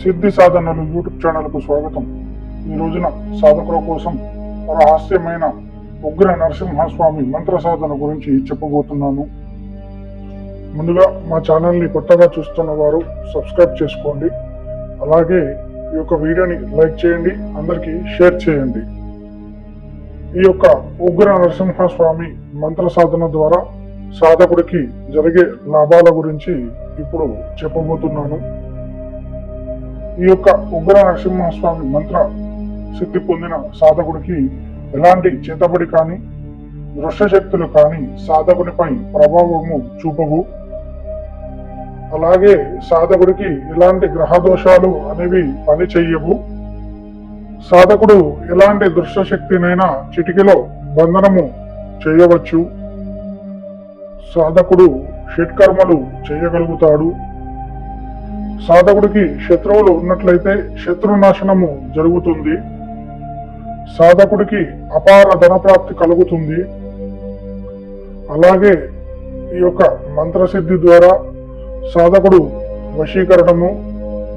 సిద్ధి సాధనలు యూట్యూబ్ ఛానల్కు స్వాగతం. ఈ రోజున సాధకుల కోసం రహస్యమైన ఉగ్ర నరసింహస్వామి మంత్ర సాధన గురించి చెప్పబోతున్నాను. ముందుగా మా ఛానల్ని కొత్తగా చూస్తున్న వారు సబ్స్క్రైబ్ చేసుకోండి. అలాగే ఈ యొక్క వీడియోని లైక్ చేయండి అందరికీ షేర్ చేయండి. ఈ యొక్క ఉగ్ర నరసింహస్వామి మంత్ర సాధన ద్వారా సాధకుడికి జరిగే లాభాల గురించి ఇప్పుడు చెప్పబోతున్నాను. ఈ యొక్క ఉగ్ర నరసింహస్వామి మంత్ర సిద్ధి పొందిన సాధకుడికి ఎలాంటి చేతబడి కానీ శక్తులు కానీ సాధకునిపై ప్రభావము చూపవు. అలాగే సాధకుడికి ఎలాంటి గ్రహ దోషాలు అనేవి పని చెయ్యవు సాధకుడు ఎలాంటి శక్తినైనా చిటికిలో బంధనము చేయవచ్చు. సాధకుడు షట్కర్మలు చేయగలుగుతాడు. సాధకుడికి శత్రువులు ఉన్నట్లయితే శత్రునాశనము జరుగుతుంది. సాధకుడికి అపార ధనప్రాప్తి కలుగుతుంది. అలాగే ఈ యొక్క మంత్రసిద్ధి ద్వారా సాధకుడు వశీకరణము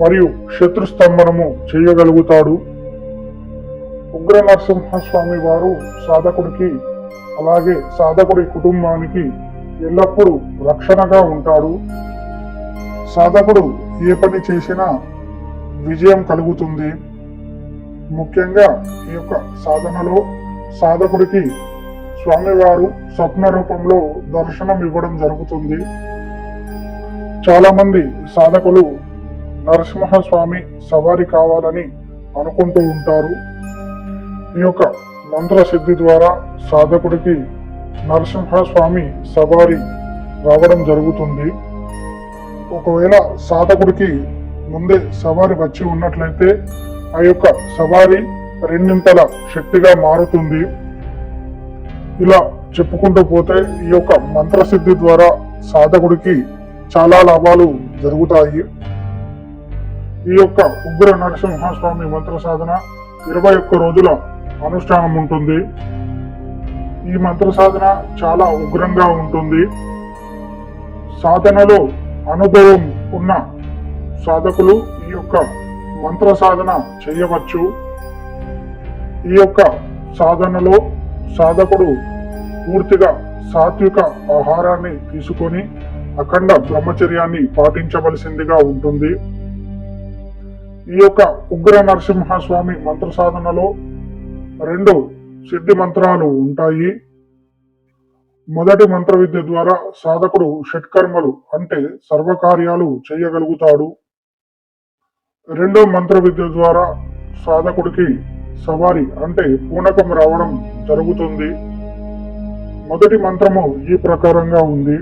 మరియు శత్రుస్తంభనము చేయగలుగుతాడు. ఉగ్ర నరసింహస్వామి వారు సాధకుడికి అలాగే సాధకుడి కుటుంబానికి ఎల్లప్పుడూ రక్షణగా ఉంటాడు. సాధకుడు ఏ పని చేసినా విజయం కలుగుతుంది. ముఖ్యంగా ఈ యొక్క సాధనలో సాధకుడికి స్వామివారు స్వప్న రూపంలో దర్శనం ఇవ్వడం జరుగుతుంది. చాలా మంది సాధకులు నరసింహస్వామి సవారి కావాలని అనుకుంటూ ఉంటారు. ఈ యొక్క మంత్ర సిద్ధి ద్వారా సాధకుడికి నరసింహస్వామి సవారి రావడం జరుగుతుంది. ఒకవేళ సాధకుడికి ముందే సవారి వచ్చి ఉన్నట్లయితే ఆ యొక్క సవారి రెండింతల శక్తిగా మారుతుంది. ఇలా చెప్పుకుంటూ పోతే ఈ యొక్క మంత్రసిద్ధి ద్వారా సాధకుడికి చాలా లాభాలు జరుగుతాయి. ఈ యొక్క ఉగ్ర నరసింహస్వామి మంత్ర సాధన ఇరవై ఒక్క రోజుల అనుష్ఠానం ఉంటుంది. ఈ మంత్ర సాధన చాలా ఉగ్రంగా ఉంటుంది. సాధనలో అనుభవం ఉన్న సాధకులు ఈ యొక్క మంత్ర సాధన చేయవచ్చు. ఈ యొక్క సాధనలో సాధకుడు పూర్తిగా సాత్విక ఆహారాన్ని తీసుకొని అఖండ బ్రహ్మచర్యాన్ని పాటించవలసిందిగా ఉంటుంది. ఈ యొక్క ఉగ్ర నరసింహస్వామి మంత్ర సాధనలో రెండు సిద్ధి మంత్రాలు ఉంటాయి. మొదటి మంత్ర విద్య ద్వారా సాధకుడు షట్కర్మలు అంటే సర్వకార్యాలు చేయగలుగుతాడు రెండో మంత్ర విద్య ద్వారా సాధకుడికి సవారి అంటే పూనకం రావడం జరుగుతుంది మొదటి మంత్రము ఈ ప్రకారంగా ఉంది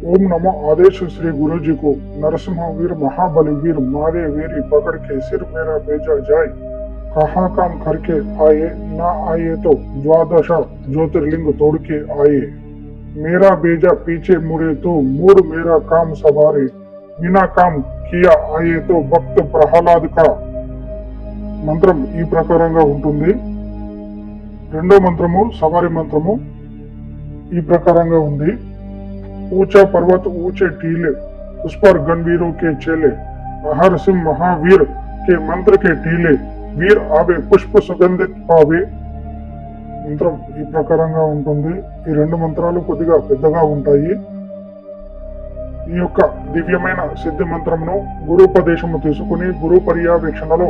ओम नमो आदेश श्री गुरु जी को नरसिंह वीर महाबली वीर मारे वीरी पकड़ के सिर मेरा भेजा जाए कहा काम करके आए ना आए तो द्वादश ज्योतिर्लिंग तोड़ के आए मेरा भेजा पीछे मुड़े तो मूड मेरा काम सवारे बिना काम किया आए तो भक्त प्रहलाद का మంత్రం ఈ ప్రకారంగా ఉంటుంది రెండో మంత్రము సవారి మంత్రము ఈ ప్రకారంగా ఉంది ऊंचा पर्वत ऊंचे टीले उस पर गणवीरों के चेले हर सिंह महावीर के मंत्र के टीले వీర్ ఆవే పుష్ప సుగంధిత్ ఆవే. మంత్రం ఈ ప్రకారంగా ఉంటుంది. ఈ రెండు మంత్రాలు కొద్దిగా పెద్దగా ఉంటాయి. ఈ యొక్క దివ్యమైన సిద్ధి మంత్రమును గురుపదేశము తీసుకుని గురు పర్యవేక్షణలో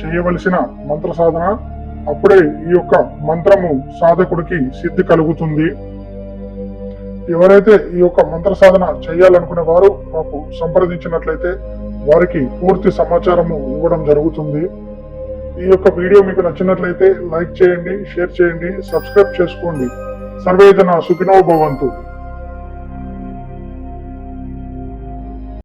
చేయవలసిన మంత్ర సాధన. అప్పుడే ఈ యొక్క మంత్రము సాధకుడికి సిద్ధి కలుగుతుంది. ఎవరైతే ఈ యొక్క మంత్ర సాధన చేయాలనుకునే వారు మాకు సంప్రదించినట్లయితే వారికి పూర్తి సమాచారము ఇవ్వడం జరుగుతుంది. ఈ యొక్క వీడియో మీకు నచ్చినట్లయితే లైక్ చేయండి షేర్ చేయండి సబ్స్క్రైబ్ చేసుకోండి. సర్వేదన సుఖినో భవంతు.